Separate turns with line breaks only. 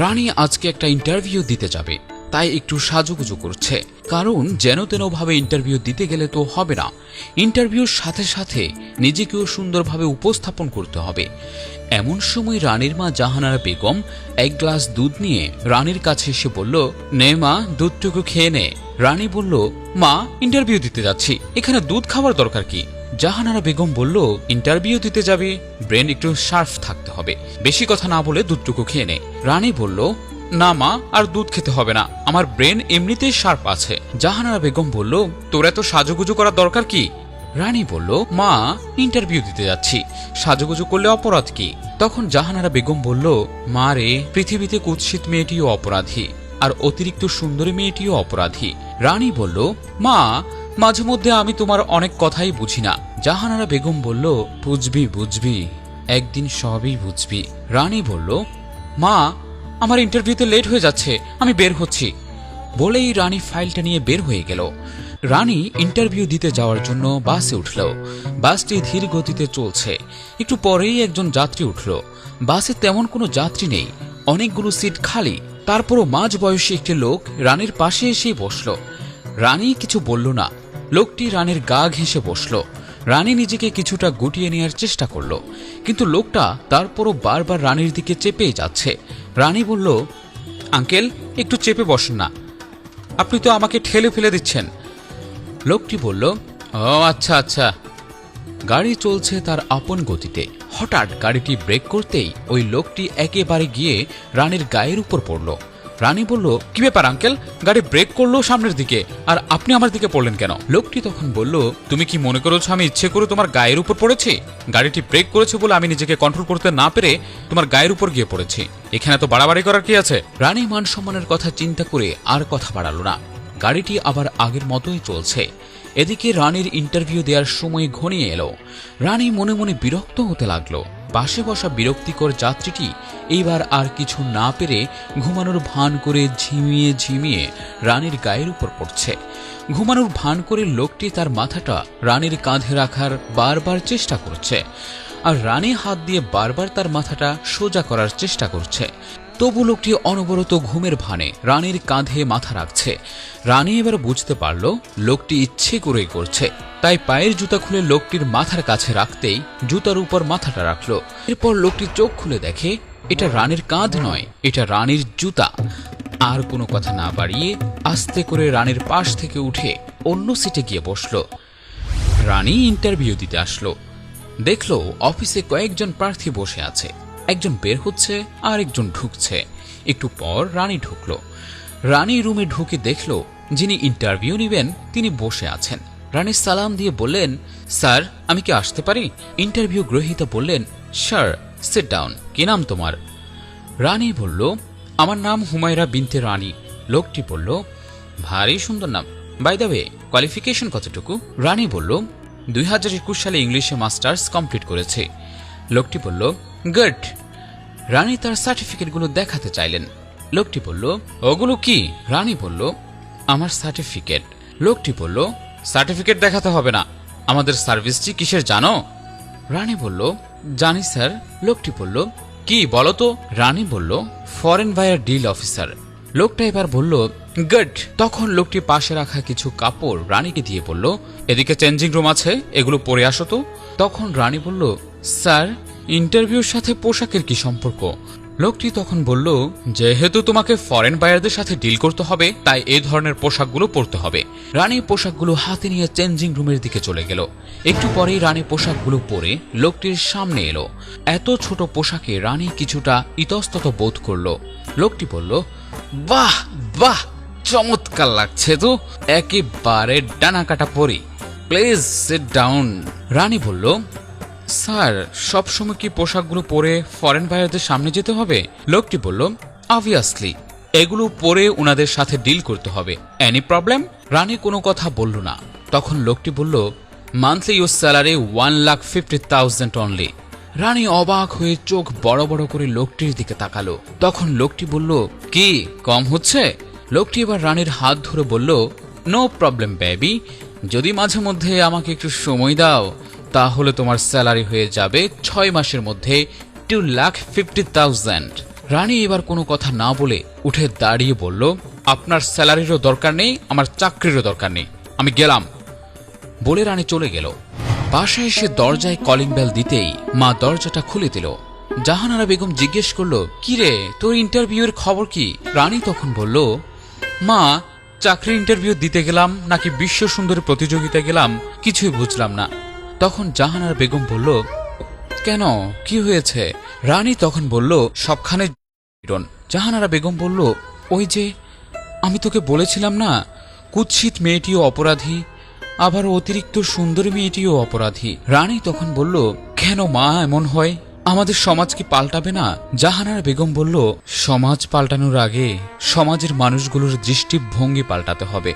রানী আজকে একটা ইন্টারভিউ দিতে যাবে, তাই একটু সাজুগুজু করছে। কারণ যেন তেনভাবে ইন্টারভিউ দিতে গেলে তো হবে না। ইন্টারভিউর সাথে সাথে নিজেকেও সুন্দরভাবে উপস্থাপন করতে হবে। এমন সময় রানীর মা জাহানারা বেগম এক গ্লাস দুধ নিয়ে রানীর কাছে এসে বলল, নে মা, দুধটুকু খেয়ে নে। রানী বলল, মা ইন্টারভিউ দিতে যাচ্ছি। এখানে দুধ খাওয়ার দরকার কি? জাহানারা বেগম বলল, ইন্টারভিউ দিতে যাবে, ব্রেন একটু শার্প থাকতে হবে। বেশি কথা না বলে দুধটুকু খেয়ে নে। রানী বলল, না মা, আর দুধ খেতে হবে না। আমার ব্রেন এমনিতেই শার্প আছে। জাহানারা বেগম বলল, তোর এত সাজুগুজু করার দরকার কি? রানী বলল, মা, ইন্টারভিউ দিতে যাচ্ছি। সাজুগুজু করলে অপরাধ কি? তখন জাহানারা বেগম বলল, মা রে, পৃথিবীতে কুৎসিত মেয়েটিও অপরাধী, আর অতিরিক্ত সুন্দরী মেয়েটিও অপরাধী। রানী বলল, মা মাঝে মধ্যে আমি তোমার অনেক কথাই বুঝি না। জাহানারা বেগম বলল, বুঝবি বুঝবি। একদিন সবই বুঝবি। রানী বলল, মা, আমার ইন্টারভিউতে লেট হয়ে যাচ্ছে, আমি বের হচ্ছি। বলেই রানী ফাইলটা নিয়ে বের হয়ে গেল। রানী ইন্টারভিউ দিতে যাওয়ার জন্য বাসে উঠল। বাসটি ধীর গতিতে চলছে। একটু পরেই একজন যাত্রী উঠল। বাসে তেমন কোনো যাত্রী নেই। অনেকগুলো সিট খালি। তারপরও মাঝ বয়সী একটি লোক রানীর পাশে এসেই বসল। রানী কিছু বলল না। লোকটি রানীর গা ঘেঁষে বসল। রানী নিজেকে কিছুটা গুটিয়ে নেওয়ার চেষ্টা করল, কিন্তু লোকটা তারপরও বারবার রানীর দিকে চেপেই যাচ্ছে। রানী বলল, আঙ্কেল, একটু চেপে বসেন না। আপনি তো আমাকে ঠেলে ফেলে দিচ্ছেন। লোকটি বলল, ও আচ্ছা আচ্ছা। গাড়ি চলছে তার আপন গতিতে। হঠাৎ গাড়িটি ব্রেক করতেই ওই লোকটি একেবারে গিয়ে রানীর গায়ের উপর পড়ল। রানী বলল, কি ব্যাপার, আঙ্কেল? গাড়ি ব্রেক করল সামনের দিকে, আর আপনি আমার দিকে পড়লেন কেন? লোকটি তখন বলল, তুমি কি মনে করেছ আমি ইচ্ছে করে তোমার গায়ের উপর পড়েছি? গাড়িটি ব্রেক করেছে বলে আমি নিজেকে কন্ট্রোল করতে না পেরে তোমার গায়ের উপর গিয়ে পড়েছি। এখানে তো বাড়াবাড়ি করার কি আছে? রানী মান সম্মানের কথা চিন্তা করে আর কথা বাড়ালো না। গাড়িটি আবার আগের মতোই চলছে। এদিকে রানীর ইন্টারভিউ দেওয়ার সময় ঘনিয়ে এলো। রানী মনে মনে বিরক্ত হতে লাগল। পাশে বসা বিরক্তিকর যাত্রীটি এইবার আর কিছু না পেরে ঘুমানোর ভান করে ঝিমিয়ে ঝিমিয়ে রানীর গায়ের উপর পড়ছে। ঘুমানোর ভান করে লোকটি তার মাথাটা রানীর কাঁধে রাখার বারবার চেষ্টা করছে। আর রানী হাত দিয়ে বারবার তার মাথাটা সোজা করার চেষ্টা করছে। তবু লোকটি অনবরত ঘুমের ভানে রানীর কাঁধে মাথা রাখছে। রানী এবার বুঝতে পারল, লোকটি ইচ্ছে করেই করছে। তাই পায়ের জুতা খুলে লোকটির মাথার কাছে রাখতেই জুতার উপর মাথাটা রাখল। এরপর লোকটি চোখ খুলে দেখে, এটা রানীর কাঁধ নয়, এটা রানীর জুতা। আর কোনো কথা না বাড়িয়ে আস্তে করে রানীর পাশ থেকে উঠে অন্য সিটে গিয়ে বসল। রানী ইন্টারভিউ দিতে আসলো। দেখল, অফিসে কয়েকজন প্রার্থী বসে আছে। একজন বের হচ্ছে আর একজন ঢুকছে। একটু পর রানী ঢুকলো। রানী রুমে ঢুকে দেখল, যিনি ইন্টারভিউ নেবেন, তিনি বসে আছেন। রানী সালাম দিয়ে বললেন, স্যার, আমি কি আসতে পারি? ইন্টারভিউ গ্রহীতা বললেন, স্যার সিট ডাউন কি নাম তোমার? রানী বলল, আমার নাম হুমায়রা বিনতে রানী। লোকটি বলল, ভারী সুন্দর নাম। বাই দ্য ওয়ে কোয়ালিফিকেশন কতটুকু? রানী বলল, দুই হাজার একুশ সালে ইংলিশে মাস্টার্স কমপ্লিট করেছে। লোকটি বলল গুড। রানী তার সার্টিফিকেটগুলো দেখাতে চাইলেন। লোকটি বলল, ওগুলো কি? রানী বলল, আমার সার্টিফিকেট। লোকটি বলল, সার্টিফিকেট দেখাতে হবে না। আমাদের সার্ভিসটি কিসের জানো? রানী বলল, জানি স্যার। লোকটি বলল, কি বলো তো? রানী বলল, ফরেন বায়ার ডিল অফিসার। লোকটা এবার বলল, গুড। তখন লোকটি পাশে রাখা কিছু কাপড় রানীকে দিয়ে বলল, এদিকে চেঞ্জিং রুম আছে, এগুলো পরে আসো তো। তখন রানী বলল, স্যার ইন্টারভিউর সাথে পোশাকের কি সম্পর্ক? লোকটি তখন বলল, যেহেতু তোমাকে ফরেন বায়ারদের সাথে ডিল করতে হবে, তাই এ ধরনের পোশাকগুলো পরতে হবে। রানী পোশাকগুলো হাতে নিয়ে চেঞ্জিং রুমের দিকে চলে গেল। একটু পরেই রানী পোশাকগুলো পরে লোকটির সামনে এলো। এত ছোট পোশাকে রানী কিছুটা ইতস্তত বোধ করল। লোকটি বলল, বাহ বাহ, চমৎকার লাগছে তো, একেবারে ডানা কাটা পরি। প্লিজ সিট ডাউন রানী বলল স্যার, সবসময় কি পোশাকগুলো পরে ফরেন বায়ারদের সামনে যেতে হবে? লোকটি বলল অবভিয়াসলি এগুলো পরে ওনাদের সাথে ডিল করতে হবে। এনি প্রবলেম রানী কোনো কথা বলল না। তখন লোকটি বলল monthly your salary one lakh fifty thousand only Rani অবাক হয়ে চোখ বড় বড় করে লোকটির দিকে তাকালো। তখন লোকটি বলল, কি, কম হচ্ছে? লোকটি এবার রানীর হাত ধরে বলল নো প্রবলেম বেবি যদি মাঝে মধ্যে আমাকে একটু সময় দাও তাহলে তোমার স্যালারি হয়ে যাবে ছয় মাসের মধ্যে two lakh fifty thousand Rani এবার কোনো কথা না বলে উঠে দাঁড়িয়ে বলল, আপনার স্যালারিরও দরকার নেই, আমার চাকরিরও দরকার নেই, আমি গেলাম। বলে রানী চলে গেল। বাসায় এসে দরজায় কলিং বেল দিতেই মা দরজাটা খুলে দিল। জাহানারা বেগম জিজ্ঞেস করল, কি রে, তোর ইন্টারভিউয়ের খবর কি? রানী তখন বলল, মা চাকরি ইন্টারভিউ দিতে গেলাম, নাকি বিশ্ব সুন্দরী প্রতিযোগিতা গেলাম, কিছুই বুঝলাম না। তখন জাহানারা বেগম বলল, কেন? কি হয়েছে? রানী তখন বলল, সবখানে জাহানারা বেগম বলল, ওই যে, আমি তোকে বলেছিলাম না, কুৎসিত মেয়েটিও অপরাধী আবার অতিরিক্ত সুন্দরী মেয়েটিও অপরাধী। রানী তখন বলল, কেন মা, এমন হয়? আমাদের সমাজ কি পাল্টাবে না? জাহানারা বেগম বলল, সমাজ পাল্টানোর আগে সমাজের মানুষগুলোর দৃষ্টিভঙ্গি পাল্টাতে হবে।